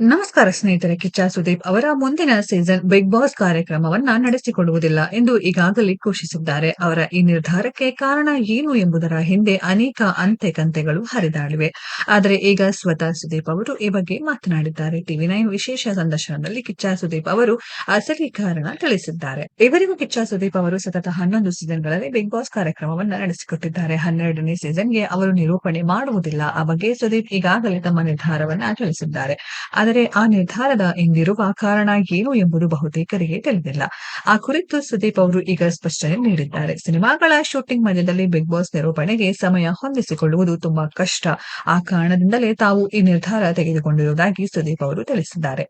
ನಮಸ್ಕಾರ ಸ್ನೇಹಿತರೆ, ಕಿಚ್ಚ ಸುದೀಪ್ ಅವರ ಮುಂದಿನ ಸೀಸನ್ ಬಿಗ್ ಬಾಸ್ ಕಾರ್ಯಕ್ರಮವನ್ನ ನಡೆಸಿಕೊಡುವುದಿಲ್ಲ ಎಂದು ಈಗಾಗಲೇ ಘೋಷಿಸಿದ್ದಾರೆ. ಅವರ ಈ ನಿರ್ಧಾರಕ್ಕೆ ಕಾರಣ ಏನು ಎಂಬುದರ ಹಿಂದೆ ಅನೇಕ ಅಂತೆ ಕಂತೆಗಳು ಹರಿದಾಡಿವೆ. ಆದರೆ ಈಗ ಸ್ವತಃ ಸುದೀಪ್ ಅವರು ಈ ಬಗ್ಗೆ ಮಾತನಾಡಿದ್ದಾರೆ. ಟಿವಿ ನೈನ್ ವಿಶೇಷ ಸಂದರ್ಶನದಲ್ಲಿ ಕಿಚ್ಚ ಸುದೀಪ್ ಅವರು ಅಸಲಿ ಕಾರಣ ತಿಳಿಸಿದ್ದಾರೆ. ಇವರಿಗೂ ಕಿಚ್ಚ ಸುದೀಪ್ ಅವರು ಸತತ ಹನ್ನೊಂದು ಸೀಸನ್ಗಳಲ್ಲಿ ಬಿಗ್ ಬಾಸ್ ಕಾರ್ಯಕ್ರಮವನ್ನ ನಡೆಸಿಕೊಟ್ಟಿದ್ದಾರೆ. ಹನ್ನೆರಡನೇ ಸೀಸನ್ಗೆ ಅವರು ನಿರೂಪಣೆ ಮಾಡುವುದಿಲ್ಲ. ಆ ಬಗ್ಗೆ ಸುದೀಪ್ ಈಗಾಗಲೇ ತಮ್ಮ ನಿರ್ಧಾರವನ್ನ ತಿಳಿಸಿದ್ದಾರೆ. ಆದರೆ ಆ ನಿರ್ಧಾರದ ಹಿಂದಿರುವ ಕಾರಣ ಏನು ಎಂಬುದು ಬಹುತೇಕರಿಗೆ ತಿಳಿದಿಲ್ಲ. ಆ ಕುರಿತು ಸುದೀಪ್ ಅವರು ಈಗ ಸ್ಪಷ್ಟನೆ ನೀಡಿದ್ದಾರೆ. ಸಿನಿಮಾಗಳ ಶೂಟಿಂಗ್ ಮಧ್ಯದಲ್ಲಿ ಬಿಗ್ ಬಾಸ್ ನಿರೂಪಣೆಗೆ ಸಮಯ ಹೊಂದಿಸಿಕೊಳ್ಳುವುದು ತುಂಬಾ ಕಷ್ಟ. ಆ ಕಾರಣದಿಂದಲೇ ತಾವು ಈ ನಿರ್ಧಾರ ತೆಗೆದುಕೊಂಡಿರುವುದಾಗಿ ಸುದೀಪ್ ಅವರು ತಿಳಿಸಿದ್ದಾರೆ.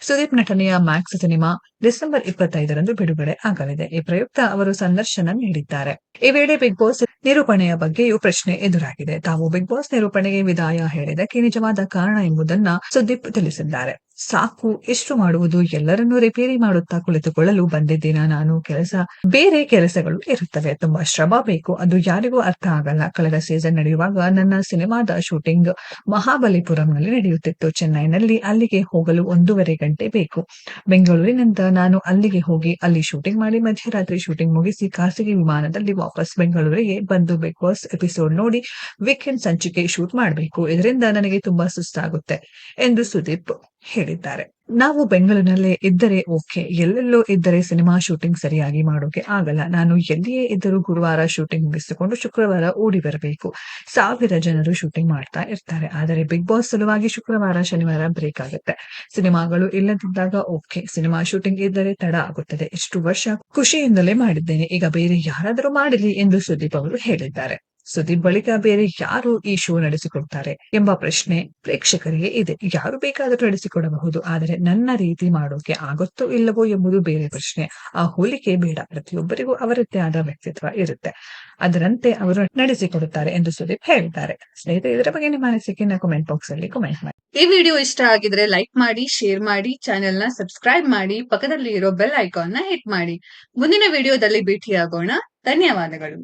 ಸುದೀಪ್ ನಟನೆಯ ಮ್ಯಾಕ್ಸ್ ಸಿನಿಮಾ ಡಿಸೆಂಬರ್ ಇಪ್ಪತ್ತೈದರಂದು ಬಿಡುಗಡೆ ಆಗಲಿದೆ. ಈ ಪ್ರಯುಕ್ತ ಅವರು ಸಂದರ್ಶನ ನೀಡಿದ್ದಾರೆ. ಈ ವೇಳೆ ಬಿಗ್ ಬಾಸ್ ನಿರೂಪಣೆಯ ಬಗ್ಗೆಯೂ ಪ್ರಶ್ನೆ ಎದುರಾಗಿದೆ. ತಾವು ಬಿಗ್ ಬಾಸ್ ನಿರೂಪಣೆಗೆ ವಿದಾಯ ಹೇಳಿದಕ್ಕೆ ನಿಜವಾದ ಕಾರಣ ಎಂಬುದನ್ನ ಸುದೀಪ್ ತಿಳಿಸಿದ್ದಾರೆ. ಸಾಕು, ಎಷ್ಟು ಮಾಡುವುದು, ಎಲ್ಲರನ್ನೂ ರಿಪೇರಿ ಮಾಡುತ್ತಾ ಕುಳಿತುಕೊಳ್ಳಲು ಬಂದಿದ್ದೀನ ನಾನು. ಕೆಲಸ, ಬೇರೆ ಕೆಲಸಗಳು ಇರುತ್ತವೆ. ತುಂಬಾ ಶ್ರಮ ಬೇಕು. ಅದು ಯಾರಿಗೂ ಅರ್ಥ ಆಗಲ್ಲ. ಕಳೆದ ಸೀಸನ್ ನಡೆಯುವಾಗ ನನ್ನ ಸಿನಿಮಾದ ಶೂಟಿಂಗ್ ಮಹಾಬಲಿಪುರಂನಲ್ಲಿ ನಡೆಯುತ್ತಿತ್ತು. ಚೆನ್ನೈನಲ್ಲಿ ಅಲ್ಲಿಗೆ ಹೋಗಲು ಒಂದೂವರೆ ಗಂಟೆ ಬೇಕು. ಬೆಂಗಳೂರಿನಿಂದ ನಾನು ಅಲ್ಲಿಗೆ ಹೋಗಿ, ಅಲ್ಲಿ ಶೂಟಿಂಗ್ ಮಾಡಿ ಮಧ್ಯರಾತ್ರಿ ಶೂಟಿಂಗ್ ಮುಗಿಸಿ ಖಾಸಗಿ ವಿಮಾನದಲ್ಲಿ ವಾಪಸ್ ಬೆಂಗಳೂರಿಗೆ ಬಂದು ಬಿಗ್ ಬಾಸ್ ಎಪಿಸೋಡ್ ನೋಡಿ ವೀಕೆಂಡ್ ಸಂಚಿಕೆ ಶೂಟ್ ಮಾಡಬೇಕು. ಇದರಿಂದ ನನಗೆ ತುಂಬಾ ಸುಸ್ತಾಗುತ್ತೆ. ಎಂದು ಸುದೀಪ್ ಹೇಳಿದ್ದಾರೆ. ನಾವು ಬೆಂಗಳೂರಿನಲ್ಲೇ ಇದ್ದರೆ ಓಕೆ, ಎಲ್ಲೆಲ್ಲೋ ಇದ್ದರೆ ಸಿನಿಮಾ ಶೂಟಿಂಗ್ ಸರಿಯಾಗಿ ಮಾಡೋಕೆ ಆಗಲ್ಲ. ನಾನು ಎಲ್ಲಿಯೇ ಇದ್ದರೂ ಗುರುವಾರ ಶೂಟಿಂಗ್ ಮುಗಿಸಿಕೊಂಡು ಶುಕ್ರವಾರ ಓಡಿ ಬರಬೇಕು. ಸಾವಿರ ಜನರು ಶೂಟಿಂಗ್ ಮಾಡ್ತಾ ಇರ್ತಾರೆ. ಆದರೆ ಬಿಗ್ ಬಾಸ್ ಸಲುವಾಗಿ ಶುಕ್ರವಾರ, ಶನಿವಾರ ಬ್ರೇಕ್ ಆಗುತ್ತೆ. ಸಿನಿಮಾಗಳು ಇಲ್ಲದಿದ್ದಾಗ ಓಕೆ, ಸಿನಿಮಾ ಶೂಟಿಂಗ್ ಇದ್ದರೆ ತಡ ಆಗುತ್ತದೆ. ಇಷ್ಟು ವರ್ಷ ಖುಷಿಯಿಂದಲೇ ಮಾಡಿದ್ದೇನೆ. ಈಗ ಬೇರೆ ಯಾರಾದರೂ ಮಾಡಲಿ ಎಂದು ಸುದೀಪ್ ಅವರು ಹೇಳಿದ್ದಾರೆ. ಸುದೀಪ್ ಬಳಿಕ ಬೇರೆ ಯಾರು ಈ ಶೋ ನಡೆಸಿಕೊಡ್ತಾರೆ ಎಂಬ ಪ್ರಶ್ನೆ ಪ್ರೇಕ್ಷಕರಿಗೆ ಇದೆ. ಯಾರು ಬೇಕಾದರೂ ನಡೆಸಿಕೊಡಬಹುದು, ಆದರೆ ನನ್ನ ರೀತಿ ಮಾಡೋಕೆ ಆಗುತ್ತೋ ಇಲ್ಲವೋ ಎಂಬುದು ಬೇರೆ ಪ್ರಶ್ನೆ. ಆ ಹೋಲಿಕೆ ಬೇಡ. ಪ್ರತಿಯೊಬ್ಬರಿಗೂ ಅವರದ್ದೇ ಆದ ವ್ಯಕ್ತಿತ್ವ ಇರುತ್ತೆ. ಅದರಂತೆ ಅವರು ನಡೆಸಿಕೊಡುತ್ತಾರೆ ಎಂದು ಸುದೀಪ್ ಹೇಳಿದ್ದಾರೆ. ಸ್ನೇಹಿತರೆ, ಇದರ ಬಗ್ಗೆ ನಿಮ್ಮ ಅನಿಸಿಕೆನ ಕಮೆಂಟ್ ಬಾಕ್ಸ್ ಅಲ್ಲಿ ಕಮೆಂಟ್ ಮಾಡಿ. ಈ ವಿಡಿಯೋ ಇಷ್ಟ ಆಗಿದ್ರೆ ಲೈಕ್ ಮಾಡಿ ಶೇರ್ ಮಾಡಿ ಚಾನೆಲ್ನ ಸಬ್ಸ್ಕ್ರೈಬ್ ಮಾಡಿ ಪಕ್ಕದಲ್ಲಿ ಇರೋ ಬೆಲ್ ಐಕಾನ್ನ ಹಿಟ್ ಮಾಡಿ. ಮುಂದಿನ ವಿಡಿಯೋದಲ್ಲಿ ಭೇಟಿಯಾಗೋಣ. ಧನ್ಯವಾದಗಳು.